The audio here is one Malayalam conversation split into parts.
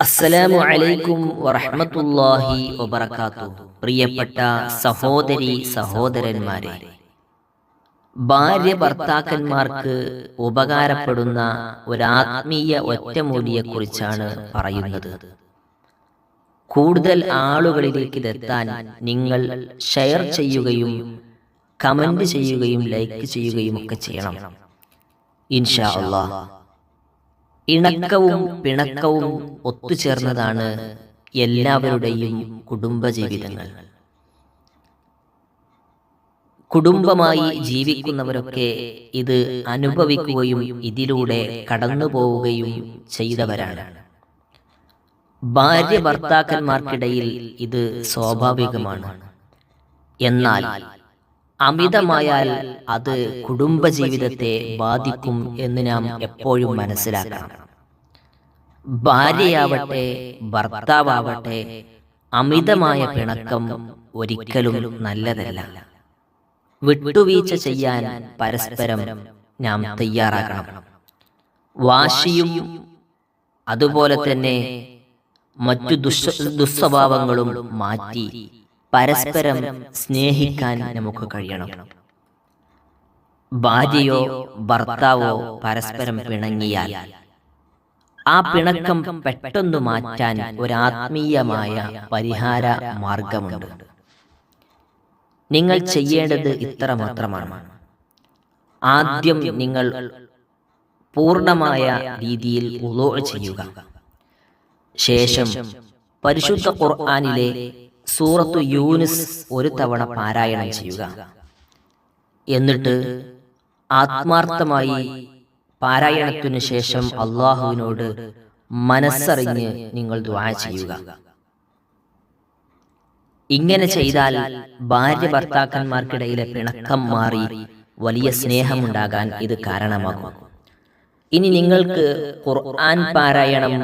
അസ്സലാമു അലൈക്കും വറഹ്മത്തുള്ളാഹി വബർക്കാത്തു പ്രിയപ്പെട്ട സഹോദരി സഹോദരന്മാരെ. ഭാര്യ ഭർത്താക്കന്മാർക്ക് ഉപകാരപ്പെടുന്ന ഒരാത്മീയ ഒറ്റമൂലിയെക്കുറിച്ചാണ് പറയുന്നത്. കൂടുതൽ ആളുകളിലേക്ക് ഇതെത്താൻ നിങ്ങൾ ഷെയർ ചെയ്യുകയും കമന്റ് ചെയ്യുകയും ലൈക്ക് ചെയ്യുകയും ഒക്കെ ചെയ്യണം. ഇൻഷാ അള്ളാഹ്. ഇണക്കവും പിണക്കവും ഒത്തുചേർന്നതാണ് എല്ലാവരുടെയും കുടുംബജീവിതങ്ങൾ. കുടുംബമായി ജീവിക്കുന്നവരൊക്കെ ഇത് അനുഭവിക്കുകയും ഇതിലൂടെ കടന്നു പോവുകയും ചെയ്തവരാണ്. ഭാര്യ ഭർത്താക്കന്മാർക്കിടയിൽ ഇത് സ്വാഭാവികമാണ്. എന്നാൽ അമിതമായാൽ അത് കുടുംബജീവിതത്തെ ബാധിക്കും എന്ന് നാം എപ്പോഴും മനസ്സിലാക്കണം. ഭാര്യയാവട്ടെ ഭർത്താവട്ടെ അമിതമായ പിണക്കം ഒരിക്കലും നല്ലതല്ല. വിട്ടുവീഴ്ച ചെയ്യാൻ പരസ്പരം നാം തയ്യാറാക്കണം വാശിയും അതുപോലെ തന്നെ മറ്റു ദുഷ് ദുസ്വഭാവങ്ങളും മാറ്റി പരസ്പരം സ്നേഹിക്കാൻ നമുക്ക് കഴിയണം. ഭാര്യയോ ഭർത്താവോ പരസ്പരം പിണങ്ങിയാൽ ആ പിണക്കം പെട്ടെന്ന് മാറ്റാൻ ഒരാത്മീയമായ പരിഹാര മാർഗമുണ്ട്. നിങ്ങൾ ചെയ്യേണ്ടത് ഇത്ര മാത്രമാണ്. ആദ്യം നിങ്ങൾ പൂർണമായ രീതിയിൽ ഉലോ ചെയ്യുക. ശേഷം പരിശുദ്ധ ഖുർആാനിലെ സൂറത്തു യൂനിസ് ഒരു തവണ പാരായണം ചെയ്യുക. എന്നിട്ട് ആത്മാർത്ഥമായി പാരായണത്തിനു ശേഷം അള്ളാഹുവിനോട് മനസ്സറിഞ്ഞ് നിങ്ങൾ ദ്വാ ചെയ്യുക. ഇങ്ങനെ ചെയ്താൽ ഭാര്യ ഭർത്താക്കന്മാർക്കിടയിലെ പിണക്കം മാറി വലിയ സ്നേഹമുണ്ടാകാൻ ഇത് കാരണമാകും. ഇനി നിങ്ങൾക്ക് ഖുർആൻ പാരായണം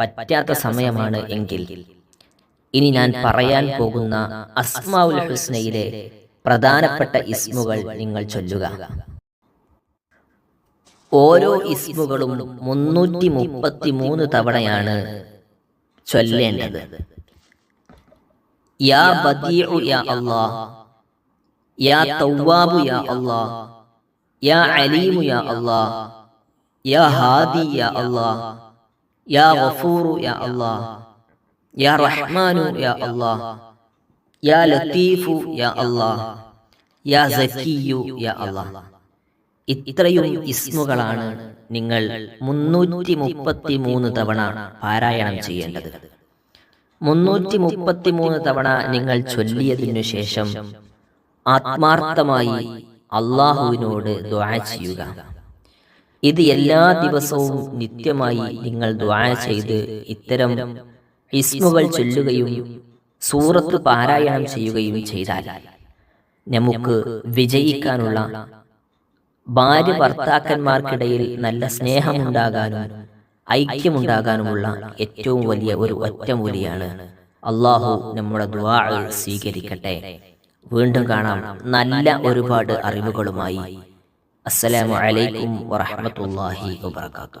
പറ്റാത്ത സമയമാണ് എങ്കിൽ. ഇനി ഞാൻ പറയാൻ പോകുന്ന അസ്മാഉൽ ഹുസ്നയിലെ പ്രധാനപ്പെട്ട ഇസ്മുകൾ നിങ്ങൾ ചൊല്ലുക. ഓരോ ഇസ്മുകളും മുന്നൂറ്റി മുപ്പത്തി മൂന്ന് തവണയാണ് ചൊല്ലേണ്ടത് യാ ബദീഉ യാ അല്ലാഹ് യാ തവ്വാബു യാ അല്ലാഹ് യാ അലീമു യാ അല്ലാഹ് യാ ഹാദി യാ അല്ലാഹ് യാ ഗഫൂറു യാ അല്ലാഹ് യാ റഹ്മാനു യാ അല്ലാഹ് യാ ലത്തീഫു യാ അല്ലാഹ് യാ സക്കിയു യാ അല്ലാഹ് ഇത്രയും ഇസ്മുകളാണ് നിങ്ങൾ മുന്നൂറ്റി മുപ്പത്തി മൂന്ന് തവണ പാരായണം ചെയ്യേണ്ടത്. മുന്നൂറ്റി മുപ്പത്തി മൂന്ന് തവണ നിങ്ങൾ ചൊല്ലിയതിനു ശേഷം ആത്മാർത്ഥമായി അള്ളാഹുവിനോട് ദ്വാ ചെയ്യുക. ഇത് എല്ലാ ദിവസവും നിത്യമായി നിങ്ങൾ ദ്വാ ചെയ്ത് ഇത്തരം ഇസ്മുകൾ ചൊല്ലുകയും സൂറത്ത് പാരായണം ചെയ്യുകയും ചെയ്താൽ നമുക്ക് വിജയിക്കാനുള്ള ഭാര്യ ഭർത്താക്കന്മാർക്കിടയിൽ നല്ല സ്നേഹമുണ്ടാകാനും ഐക്യമുണ്ടാകാനുമുള്ള ഏറ്റവും വലിയ ഒരു ഒറ്റമൂലിയാണ് അള്ളാഹു നമ്മുടെ ദ്വാ സ്വീകരിക്കട്ടെ. വീണ്ടും കാണാം നല്ല ഒരുപാട് അറിവുകളുമായി. അസ്സലാമു അലൈക്കും വറഹമത്തല്ലാഹി വബർക്കാത്തു